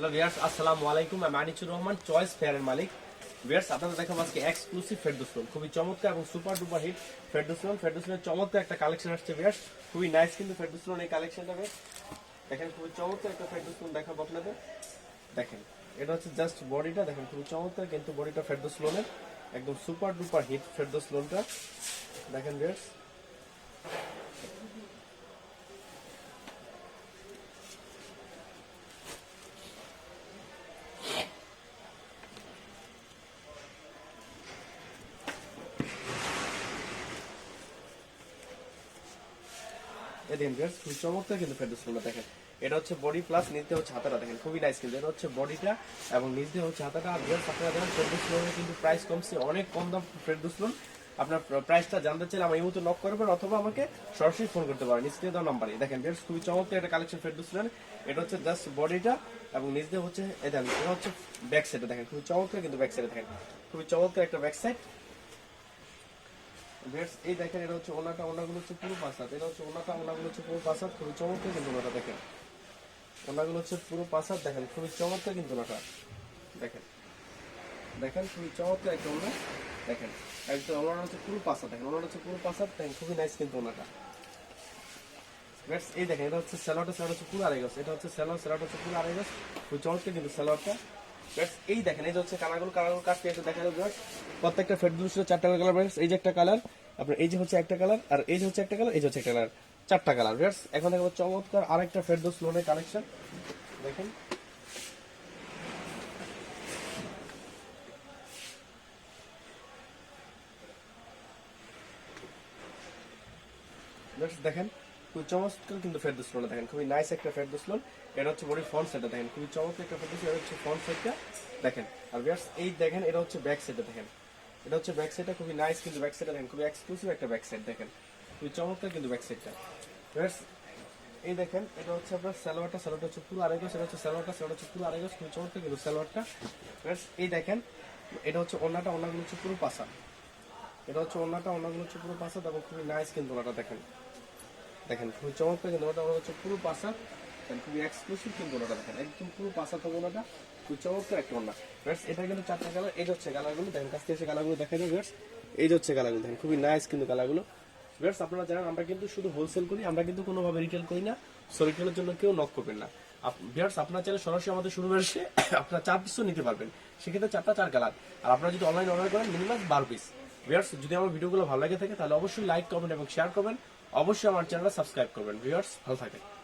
Hello viewers আসসালামু আলাইকুম আমি আনিচুর রহমান চয়েস ফেয়ারের মালিক ভিয়ার্স আপনাদের দেখাবো আজকে এক্সক্লুসিভ ফেরদৌসলন খুবই চমৎকার এবং সুপার ডুপার হিট ফেরদৌসলন ফেরদৌসলনের চমৎকার একটা কালেকশন আসছে ভিয়ার্স খুবই নাইস কিন্তু ফেরদৌসলন এই কালেকশনটা দেখেন, খুবই চমৎকার একটা ফেরদৌসলন দেখাবো আপনাদের। দেখেন, এটা হচ্ছে জাস্ট বডিটা দেখেন, খুবই চমৎকার কিন্তু বডিটা ফেরদৌসলনের একদম সুপার ডুপার হিট ফেরদৌসলনটা দেখেন ভিয়ার্স এই দেখেন ভিউয়ার্স চমৎকার কিন্তু ফেরদৌসলনটা দেখেন। এটা হচ্ছে বডি প্লাস নিচে হচ্ছে হাতাটা দেখেন, খুবই নাইস কিন্তু। এটা হচ্ছে বডিটা এবং নিচে হচ্ছে হাতাটা। আর আপনারা দেখেন ফেরদৌসলনের কিন্তু প্রাইস কমছে, অনেক কম দাম ফেরদৌসলন আপনার প্রাইসটা জানতে চাইলে আমার এই মুহূর্তে নক করবেন অথবা আমাকে সরাসরি ফোন করতে পারেন। স্ক্রিনে দেওয়া নাম্বারে দেখেন ভিউয়ার্স খুবই চমৎকার একটা কালেকশন ফেরদৌসলন এটা হচ্ছে জাস্ট বডিটা এবং নিচ হচ্ছে এটা হচ্ছে ব্যাক সাইডে দেখেন। খুবই চমৎকার কিন্তু ব্যাক সাইডে দেখেন। খুবই চমৎকার একটা ব্যাক সাইড ভিউয়ার্স এই দেখেন, এটা হচ্ছে ওনাটা ওনাগুলো হচ্ছে পুরো পাঁচাত এটা হচ্ছে ওনাটা ওনাগুলো হচ্ছে পুরো পাঁচাত খুবই চমৎকার কিন্তু ওনাটা দেখেন। ওনাগুলো হচ্ছে পুরো পাঁচাত দেখেন, খুবই চমৎকার কিন্তু ওনাটা দেখেন। দেখেন, খুবই চমৎকার একটা ওনা দেখেন, একদম ওনাটা হচ্ছে পুরো পাঁচাত দেখেন ওনাটা হচ্ছে পুরো পাঁচাত দেখেন, খুবই নাইস কিন্তু ওনাটা ভিউয়ার্স এই দেখেন, এটা হচ্ছে স্যালাডটা স্যালাড হচ্ছে পুরো আড়াই গজ। এটা হচ্ছে স্যালাড স্যালাড হচ্ছে পুরো আড়াই গজ। খুবই চমৎকার কিন্তু ভিউয়ার্স এই দেখেন, এই যে হচ্ছে কালারগুলো কালারগুলো কাটতে একটু দেখা যাবে প্রত্যেকটা ফেড দুশো চারটা করে কালার এই যে একটা কালার আপনার এই যে হচ্ছে একটা কালার আর এই যে হচ্ছে একটা কালার এই যে হচ্ছে একটা কালার চারটা কালার ভিউয়ার্স এখন দেখাবো চমৎকার আরেকটা ফেরদৌস লোনের কালেকশন দেখেন। দেখেন। খুবই চমৎকার কিন্তু ফেরদৌস লোন দেখেন, খুবই নাইস একটা ফেরদৌস লোন এটা হচ্ছে বডির ফ্রন্ট সাইডটা দেখেন, খুবই চমৎকার একটা ফেরদৌস, এটা হচ্ছে ফ্রন্ট সাইডটা দেখেন। আর ভিউয়ার্স এই দেখেন, এটা হচ্ছে ব্যাক সাইডটা দেখেন। এটা হচ্ছে ব্যাক সাইডটা খুবই নাইস কিন্তু ব্যাক সাইডটা দেখেন, খুবই এক্সক্লুসিভ একটা ব্যাক সাইড দেখেন। খুবই চমৎকার কিন্তু ব্যাক সাইডটা ভিউয়ার্স এই দেখেন, এটা হচ্ছে আপনার সালোয়ারটা সালোয়ারটা হচ্ছে পুরো আড়াই গজ, এটা হচ্ছে সালোয়ারটা সালোয়ারটা হচ্ছে পুরো আড়াই গজ, খুবই চমৎকার কিন্তু সালোয়ারটা। ভিউয়ার্স এই দেখেন, এটা হচ্ছে ওনাটা ওনাগুলো হচ্ছে পুরো পাশা। এটা হচ্ছে ওনাটা ওনাগুলো হচ্ছে পুরো পাশা এবং খুবই নাইস কিন্তু ওনাটা দেখেন। দেখেন, খুবই চমৎকার কিন্তু ওটা ওটা হচ্ছে পুরো পাশা খুবই এক্সক্লুসিভ কিন্তু ওটা দেখেন, একদম পুরো পাশা থাকবে ওনাটা খুব চমৎকার একটা ওনা ভিউয়ার্স এটা কিন্তু চারটা কালার এই হচ্ছে কালারগুলো দেখেন, কাছ থেকে এসে কালারগুলো দেখা যায় ভিউয়ার্স এই হচ্ছে কালারগুলো দেখেন, খুবই নাইস কিন্তু কালারগুলো ভিউয়ার্স আপনারা জানেন, আমরা কিন্তু শুধু হোলসেল করি, আমরা কিন্তু কোনোভাবে রিটেল করি না সো রিটেলের জন্য কেউ নক করবেন না। ভিউয়ার্স আপনার চাইলে সরাসরি আমাদের শুরু এসে আপনার চার পিসও নিতে পারবেন, সেক্ষেত্রে চারটা চার কালার আর আপনারা যদি অনলাইন অর্ডার করেন মিনিমাম বারো পিস ভিউয়ার্স যদি আমার ভিডিওগুলো ভালো লাগে থাকে, তাহলে অবশ্যই লাইক কমেন্ট এবং শেয়ার করবেন। অবশ্যই আমার চ্যানেলটা সাবস্ক্রাইব করবেন ভিউয়ার্স ভালো থাকেন